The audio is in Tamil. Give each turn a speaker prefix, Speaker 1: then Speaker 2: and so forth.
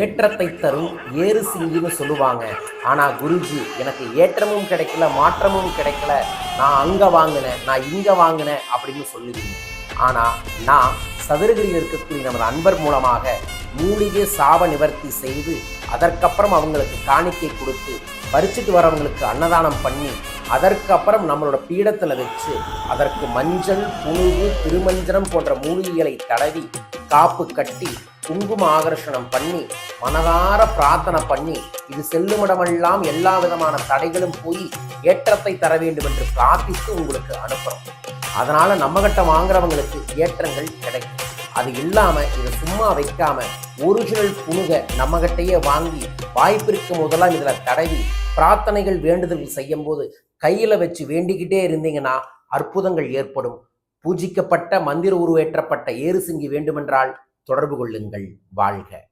Speaker 1: ஏற்றத்தை தரும் ஏறு சிங்கின்னு சொல்லுவாங்க. ஆனால் குருஜி எனக்கு ஏற்றமும் கிடைக்கல மாற்றமும் கிடைக்கல. நான் அங்கே வாங்கினேன் நான் இங்கே வாங்கினேன் அப்படின்னு சொல்லுவீங்க. ஆனால் நான் சதுரகிரியில் இருக்கக்கூடிய நமது அன்பர் மூலமாக மூலிகை சாப நிவர்த்தி செய்து அதற்கப்புறம் அவங்களுக்கு காணிக்கை கொடுத்து பறிச்சுட்டு வரவங்களுக்கு அன்னதானம் பண்ணி அதற்கப்புறம் நம்மளோட பீடத்தில் வச்சு அதற்கு மஞ்சள் புணுகு திருமஞ்சனம் போன்ற மூலிகைகளை தடவி காப்பு கட்டி குங்கும ஆகர்ஷணம் பண்ணி மனதார பிரார்த்தனை பண்ணி இது செல்லுமிடமெல்லாம் எல்லா விதமான தடைகளும் போய் ஏற்றத்தை தர வேண்டும் என்று பிரார்த்தித்து உங்களுக்கு அனுப்புறோம். அதனால நம்மகிட்ட வாங்குறவங்களுக்கு ஏற்றங்கள் கிடைக்கும். அது இல்லாம இதை சும்மா வைக்காம ஒரிஜினல் புணுக நம்மகிட்டயே வாங்கி வாய்ப்பிற்கு முதலாம் இதுல தடவி பிரார்த்தனைகள் வேண்டுதல் செய்யும் போது கையில வச்சு வேண்டிக்கிட்டே இருந்தீங்கன்னா அற்புதங்கள் ஏற்படும். பூஜிக்கப்பட்ட மந்திர உருவேற்றப்பட்ட ஏறு சிங்கி வேண்டுமென்றால் தொடர்பு கொள்ளுங்கள். வாழ்க.